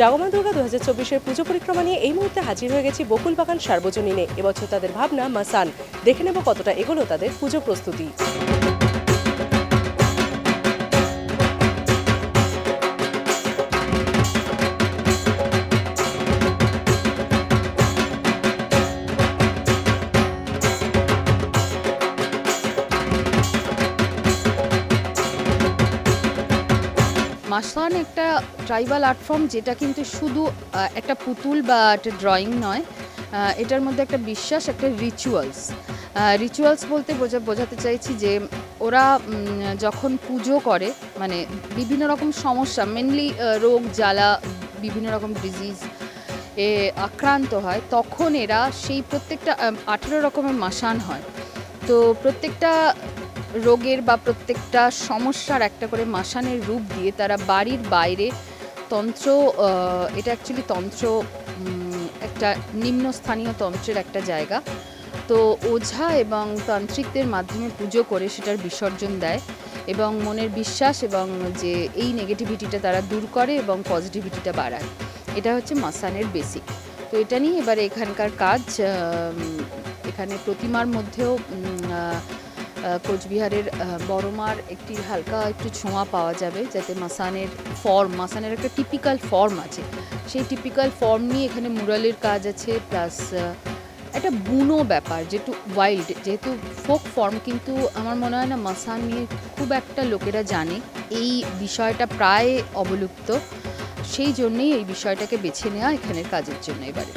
জাগমা দুর্গা দু হাজার চব্বিশের পুজো পরিক্রমা নিয়ে এই মুহূর্তে হাজির হয়ে গেছি বকুল বাগান সার্বজনীনে এবছর তাদের ভাবনা, মাসান। দেখে নেব কতটা এগোলো তাদের পুজো প্রস্তুতি। মাসান একটা ট্রাইবাল আর্ট ফর্ম যেটা কিন্তু শুধু একটা পুতুল বা একটা ড্রয়িং নয় এটার মধ্যে একটা বিশ্বাস, একটা রিচুয়ালস রিচুয়ালস বলতে বোঝা, বোঝাতে চাইছি যে ওরা যখন পুজো করে মানে বিভিন্ন রকম সমস্যা মেনলি রোগ, জ্বালা, বিভিন্ন রকম ডিজিজ এ আক্রান্ত হয়, তখন এরা সেই প্রত্যেকটা আঠেরো রকমের মাসান হয়। তো প্রত্যেকটা রোগের বা প্রত্যেকটা সমস্যার একটা করে মাসানের রূপ দিয়ে তারা বাড়ির বাইরে তন্ত্র এটা অ্যাকচুয়ালি তন্ত্র একটা নিম্নস্থানীয় তন্ত্রের একটা জায়গা। তো ওঝা এবং তান্ত্রিকদের মাধ্যমে পুজো করে সেটার বিসর্জন দেয় এবং মনের বিশ্বাস এবং যে এই নেগেটিভিটিটা তারা দূর করে এবং পজিটিভিটিটা বাড়ায়। এটা হচ্ছে মাসানের বেসিক তো এটা নিয়ে এবারে এখানকার কাজ এখানে প্রতিমার মধ্যেও কোচবিহারের বড়মার একটি হালকা একটু ছোঁয়া পাওয়া যাবে যাতে মাসানের ফর্ম মাসানের একটা টিপিক্যাল ফর্ম আছে। সেই টিপিক্যাল ফর্ম নিয়ে এখানে মুরালের কাজ আছে প্লাস একটা বুনো ব্যাপার যেটু ওয়াইল্ড যেহেতু ফোক ফর্ম কিন্তু আমার মনে হয় না মাসান নিয়ে খুব একটা লোকেরা জানে। এই বিষয়টা প্রায় অবলুপ্ত, সেই জন্যেই এই বিষয়টাকে বেছে নেওয়া এখানের কাজের জন্য এবারে।